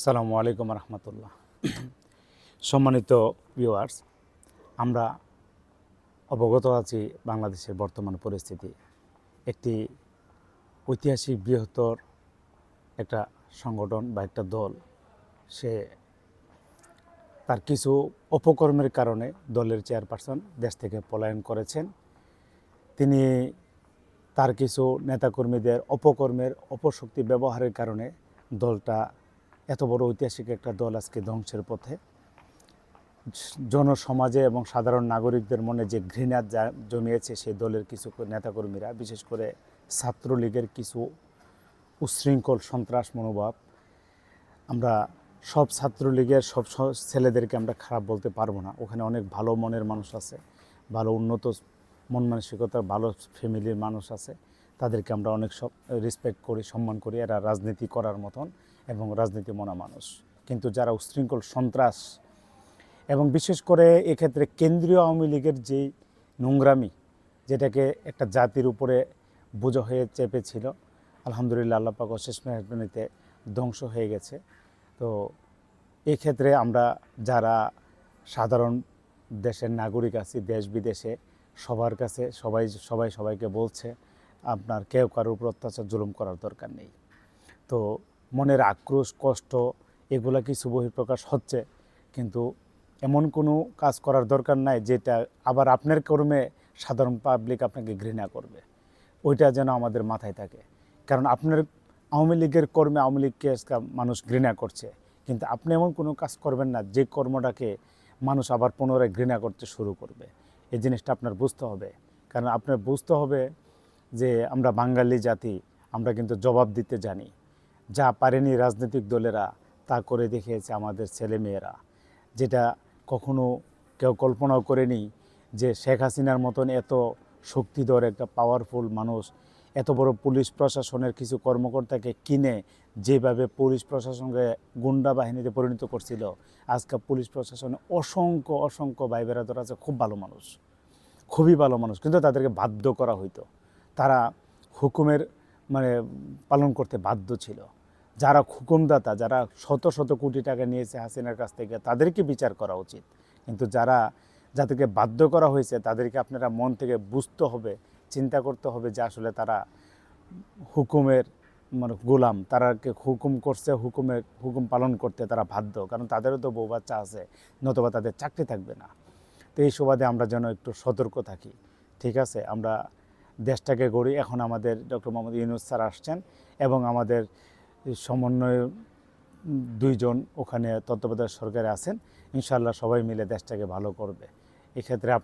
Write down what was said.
সালামু আলাইকুম রহমতুল্লাহ। সম্মানিত ভিউয়ার্স আমরা অবগত আছি বাংলাদেশের বর্তমান পরিস্থিতি। একটি ঐতিহাসিক বৃহত্তর একটা সংগঠন বা একটা দল, সে তার কিছু অপকর্মের কারণে দলের চেয়ারপারসন দেশ থেকে পলায়ন করেছেন। তিনি তার কিছু নেতাকর্মীদের অপকর্মের অপশক্তি ব্যবহারের কারণে দলটা এত বড় ঐতিহাসিক একটা দল আজকে ধ্বংসের পথে। জনসমাজে এবং সাধারণ নাগরিকদের মনে যে ঘৃণা জমিয়েছে সেই দলের কিছু নেতাকর্মীরা, বিশেষ করে ছাত্রলীগের কিছু উচ্ছৃঙ্খল সন্ত্রাস মনোভাব, আমরা সব ছাত্রলীগের, সব ছেলেদেরকে আমরা খারাপ বলতে পারব না। ওখানে অনেক ভালো মনের মানুষ আছে, ভালো উন্নত মন মানসিকতার ভালো ফ্যামিলির মানুষ আছে। তাদেরকে আমরা অনেক সব রেসপেক্ট করি, সম্মান করি। এরা রাজনীতি করার মতন এবং রাজনীতি মনা মানুষ। কিন্তু যারা উচ্ছৃঙ্খল সন্ত্রাস এবং বিশেষ করে এক্ষেত্রে কেন্দ্রীয় আওয়ামী লীগের যেই নোংরামি, যেটাকে একটা জাতির উপরে বোঝা হয়ে চেপেছিল, আলহামদুলিল্লাহ আল্লাহ পাক অশেষ মেহরবানিতে ধ্বংস হয়ে গেছে। তো এক্ষেত্রে আমরা যারা সাধারণ দেশের নাগরিক আছি, দেশ বিদেশে সবার কাছে সবাই সবাই সবাইকে বলছে আপনার কেউ কারোর উপর অত্যাচার, জুলুম করার দরকার নেই। তো মনের আক্রোশ, কষ্ট, এগুলা কিছু বহিঃপ্রকাশ হচ্ছে, কিন্তু এমন কোনো কাজ করার দরকার নাই যেটা আবার আপনার কর্মে সাধারণ পাবলিক আপনাকে ঘৃণা করবে। ওইটা যেন আমাদের মাথায় থাকে। কারণ আপনার আওয়ামী লীগের কর্মে আওয়ামী লীগকে মানুষ ঘৃণা করছে, কিন্তু আপনি এমন কোনো কাজ করবেন না যে কর্মটাকে মানুষ আবার পুনরায় ঘৃণা করতে শুরু করবে। এই জিনিসটা আপনার বুঝতে হবে। কারণ আপনার বুঝতে হবে যে আমরা বাঙালি জাতি, আমরা কিন্তু জবাব দিতে জানি। যা পারেনি রাজনৈতিক দলেরা, তা করে দেখিয়েছে আমাদের ছেলেমেয়েরা। যেটা কখনো কেউ কল্পনাও করেনি যে শেখ হাসিনার মতন এত শক্তিধর একটা পাওয়ারফুল মানুষ, এত বড় পুলিশ প্রশাসনের কিছু কর্মকর্তাকে কিনে যেভাবে পুলিশ প্রশাসনকে গুন্ডা বাহিনীতে পরিণত করছিল, আজকে পুলিশ প্রশাসনে অসংখ্য অসংখ্য ভাই বেড়াদর আছে, খুব ভালো মানুষ। খুবই ভালো মানুষ, কিন্তু তাদেরকে বাধ্য করা হইতো। তারা হুকুমের মানে পালন করতে বাধ্য ছিল। যারা হুকুমদাতা, যারা শত শত কোটি টাকা নিয়েছে হাসিনার কাছ থেকে, তাদেরকে বিচার করা উচিত। কিন্তু যারা যাদেরকে বাধ্য করা হয়েছে, তাদেরকে আপনারা মন থেকে বুঝতে হবে, চিন্তা করতে হবে যে আসলে তারা হুকুমের মানে গোলাম। তারাকে হুকুম করছে হুকুমের হুকুম পালন করতে তারা বাধ্য। কারণ তাদেরও তো বউ বাচ্চা আছে, নতুবা তাদের চাকরি থাকবে না। তো এই সুবাদে আমরা যেন একটু সতর্ক থাকি। ঠিক আছে? আমরা দেশটাকে গড়ি এখন আমাদের ডক্টর মোহাম্মদ ইউনুস স্যার আসছেন এবং আমাদের সমন্বয় দুইজন ওখানে তত্ত্বাবধায়ক সরকারে আছেন। ইনশাল্লাহ সবাই মিলে দেশটাকে ভালো করবে। এক্ষেত্রে আপনি